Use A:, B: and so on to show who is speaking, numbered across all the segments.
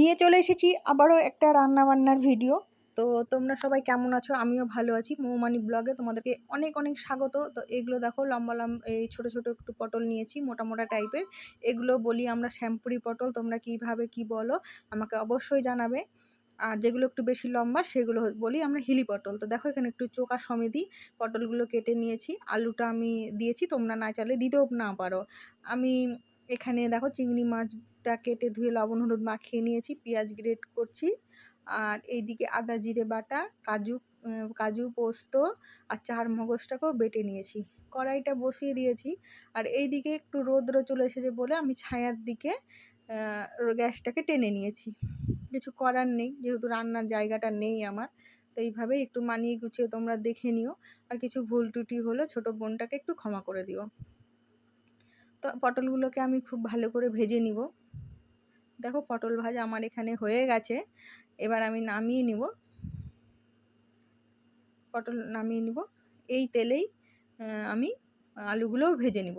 A: নিয়ে চলে এসেছি আবারও একটা রান্না বান্নার ভিডিও। তো তোমরা সবাই কেমন আছো? আমিও ভালো আছি। মৌমানি ব্লগে তোমাদেরকে অনেক অনেক স্বাগত। তো এগুলো দেখো, লম্বা লম্বা, এই ছোটো ছোটো একটু পটল নিয়েছি, মোটা মোটা টাইপের। এগুলো বলি আমরা শ্যাম্পুরি পটল, তোমরা কীভাবে কি বলো আমাকে অবশ্যই জানাবে। আর যেগুলো একটু বেশি লম্বা, সেগুলো বলি আমরা হিলি পটল। তো দেখো এখানে একটু চোকা সমেতি পটলগুলো কেটে নিয়েছি। আলুটা আমি দিয়েছি, তোমরা না চাইলে দিতেও না পারো। আমি এখানে দেখো চিংড়ি মাছটা কেটে ধুয়ে লবণ, হলুদ মাখিয়ে নিয়েছি, পেঁয়াজ গ্রেট করছি। আর এইদিকে আদা, জিরে বাটা, কাজু কাজু পোস্ত আর চার মগজটাকেও বেটে নিয়েছি। কড়াইটা বসিয়ে দিয়েছি। আর এই দিকে একটু রোদ্র চলে এসেছে বলে আমি ছায়ার দিকে গ্যাসটাকে টেনে নিয়েছি। কিছু করার নেই, যেহেতু রান্নার জায়গাটা নেই আমার, তো এইভাবেই একটু মানিয়ে গুছিয়ে তোমরা দেখে নিও। আর কিছু ভুল টুটি হলো ছোটো বোনটাকে একটু ক্ষমা করে দিও। তো পটলগুলোকে আমি খুব ভালো করে ভেজে নিব। দেখো পটল ভাজা আমার এখানে হয়ে গেছে। এবার আমি নামিয়ে নিব। পটল নামিয়ে নিব। এই তেলেই আমি আলুগুলোও ভেজে নিব।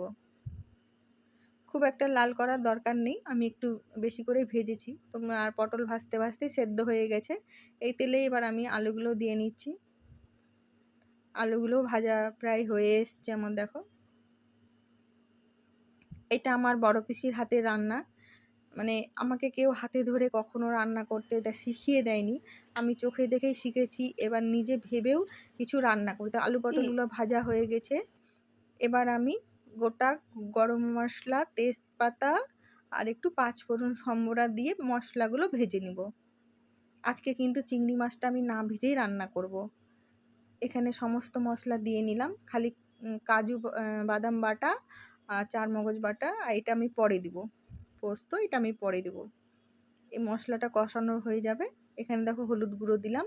A: খুব একটা লাল করার দরকার নেই, আমি একটু বেশি করে ভেজেছি। তো আর পটল ভাজতে ভাজতে সেদ্ধ হয়ে গেছে। এই তেলেই এবার আমি আলুগুলো দিয়ে নিচ্ছি। আলুগুলো ভাজা প্রায় হয়ে এসছে আমার, দেখো। এটা আমার বড় পিসির হাতের রান্না। মানে আমাকে কেউ হাতে ধরে কখনো রান্না করতে শিখিয়ে দেয়নি। আমি চোখে দেখেই শিখেছি, এবার নিজে ভেবেও কিছু রান্না করতে আলু পটলগুলো ভাজা হয়ে গেছে। এবার আমি গোটা গরম মশলা, তেজপাতা আর একটু পাঁচফোড়ন সম্বরা দিয়ে মশলাগুলো ভেজে নিব। আজকে কিন্তু চিংড়ি মাছটা আমি না ভেজেই রান্না করব। এখানে সমস্ত মশলা দিয়ে নিলাম। খালি কাজু বাদাম বাটা চার মগজ বাটা, আর এটা আমি পরে দিব। পোস্ত, এটা আমি পরে দেব। এই মশলাটা কষানো হয়ে যাবে। এখানে দেখো হলুদ গুঁড়ো দিলাম।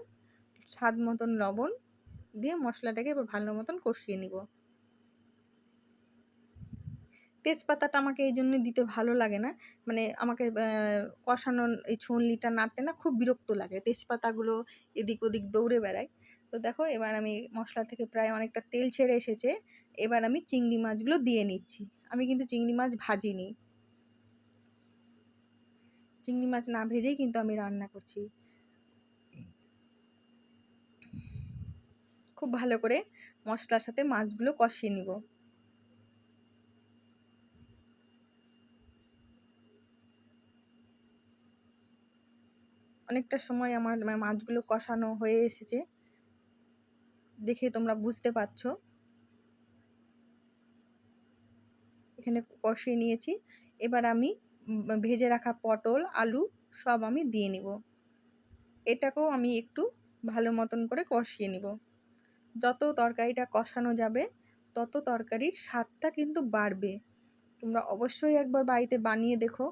A: স্বাদ মতন লবণ দিয়ে মশলাটাকে এবার ভালো মতন কষিয়ে নিব। তেজপাতাটা আমাকে এই জন্য দিতে ভালো লাগে না। মানে আমাকে কষানো এই ছুনলিটা নাড়তে না খুব বিরক্ত লাগে। তেজপাতাগুলো এদিক ওদিক দৌড়ে বেড়ায়। তো দেখো এবার আমি মশলা থেকে প্রায় অনেকটা তেল ছেড়ে এসেছে। এবার আমি চিংড়ি মাছগুলো দিয়ে নিচ্ছি। আমি কিন্তু চিংড়ি মাছ ভাজিনি। চিংড়ি মাছ না ভেজেই কিন্তু আমি রান্না করছি। খুব ভালো করে মশলার সাথে মাছগুলো কষিয়ে নিব। অনেকটা সময় আমার মাছগুলো কষানো হয়ে এসেছে। দেখে তোমরা বুঝতে পারছ। এখানে কষিয়ে নিয়েছি। এবার আমি ভেজে রাখা পটল, আলু সব আমি দিয়ে নিব। এটাকেও আমি একটু ভালো মতন করে কষিয়ে নিব। যত তরকারিটা কষানো যাবে, তত তরকারির স্বাদটা কিন্তু বাড়বে। তোমরা অবশ্যই একবার বাড়িতে বানিয়ে দেখো।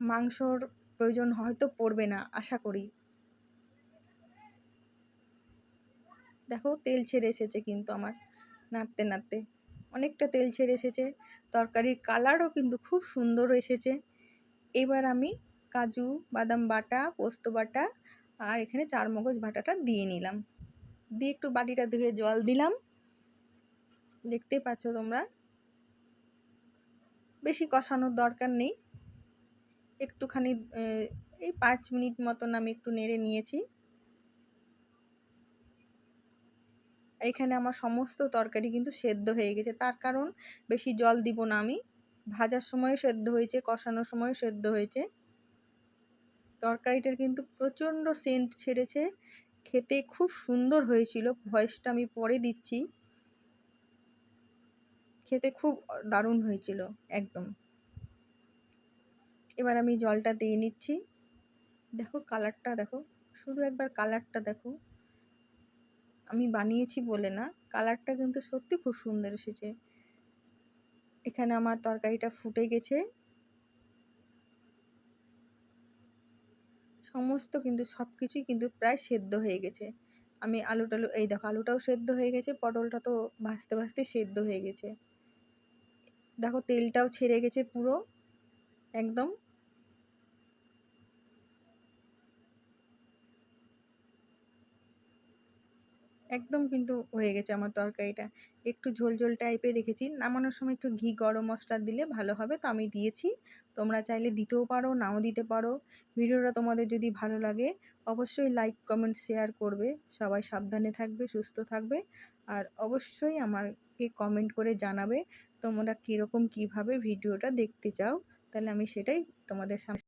A: মাংসর প্রয়োজন হয়তো পড়বে না, আশা করি। দেখো, তেল ছেড়ে এসেছে কিন্তু আমার, নাড়তে নাড়তে। অনেকটা তেল ছেড়ে এসেছে। তরকারির কালারও কিন্তু খুব সুন্দর এসেছে। এবার আমি কাজু, বাদাম বাটা, পোস্ত বাটা আর এখানে চার মগজ বাটাটা দিয়ে নিলাম। দিয়ে একটু বাটিটা ধুয়ে জল দিলাম। দেখতে পাচ্ছ তোমরা? বেশি কষানোর দরকার নেই। একটুখানি এই পাঁচ মিনিট মতন আমি একটু নেড়ে নিয়েছি। এখানে আমার সমস্ত তরকারি কিন্তু সেদ্ধ হয়ে গেছে। তার কারণ বেশি জল দিব না আমি। ভাজার সময় সেদ্ধ হয়েছে, কষানোর সময় সেদ্ধ হয়েছে। তরকারিটার কিন্তু প্রচণ্ড সেন্ট ছেড়েছে। খেতে খুব সুন্দর হয়েছিল, ভয়েসটা আমি পরে দিচ্ছি। খেতে খুব দারুণ হয়েছিল, একদম। এবার আমি জলটা দিয়ে নিচ্ছি। দেখো কালারটা দেখো, শুধু একবার কালারটা দেখো। আমি বানিয়েছি বলে না। কালারটা কিন্তু সত্যি খুব সুন্দর এসেছে। এখানে আমার তরকারিটা ফুটে গেছে। সমস্ত কিন্তু সব কিছুই কিন্তু প্রায় সেদ্ধ হয়ে গেছে। আমি আলু টালু এই দেখো আলুটাও সেদ্ধ হয়ে গেছে, পটলটা তো ভাজতে ভাজতে সেদ্ধ হয়ে গেছে। দেখো তেলটাও ছেড়ে গেছে পুরো, একদম। একদম কিন্তু হয়ে গেছে আমার তরকারিটা। একটু ঝোল ঝোল টাইপের রেখেছি। নামানোর সময় একটু ঘি, গরম মশলা দিলে ভালো হবে, তো আমি দিয়েছি। তোমরা চাইলে দিতেও পারো, নাও দিতে পারো। ভিডিওটা তোমাদের যদি ভালো লাগে, অবশ্যই লাইক কমেন্ট শেয়ার করবে। সবাই সাবধানে থাকবে, সুস্থ থাকবে। আর অবশ্যই আমাকে কমেন্ট করে জানাবে, তোমরা কীরকম, কীভাবে ভিডিওটা দেখতে চাও। তাহলে আমি সেটাই তোমাদের সামনে